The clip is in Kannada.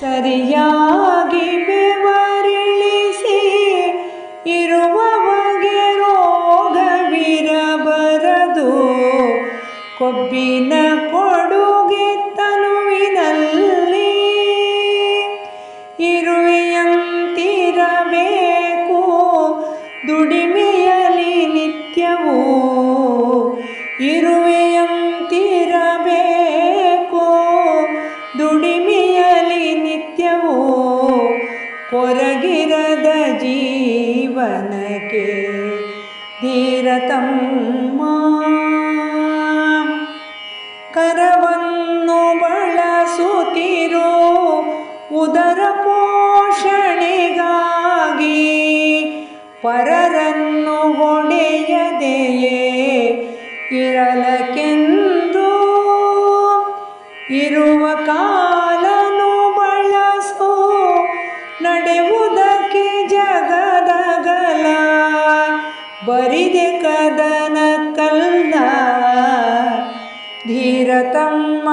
ಸರಿಯಾಗಿ ಬೆವರಿಳಿಸಿ ಇರುವವಗೆ ರೋಗವಿರಬರದು. ಕೊಬ್ಬಿನ ಕೊಡುಗೆ ತನುವಿನಲ್ಲಿ ಇರುವೆಯಂತಿರಬೇಕು. ದುಡಿಮೆಯಲ್ಲಿ ನಿತ್ಯವೂ ಇರುವೆಯಂತಿರಬೇಕು. ದುಡಿಮೆಯಲಿ ಜೀವನಕ್ಕೆ ಧೀರತಮ್ಮ. ಕರವನ್ನು ಬಳಸುತ್ತಿರೋ ಉದರ ಪೋಷಣೆಗಾಗಿ ಪರರನ್ನು ಹೊಡೆಯದೆಯೇ ಇರಲಕ್ಕೆಂದು? ಇರುವ ಕಾಲನು ಬಳಸು ನಡೆಯುವುದಕ್ಕೆ ಬರಿದೆ ಕದನ ಕಲ್ಲ ಧೀರತಮ್ಮ.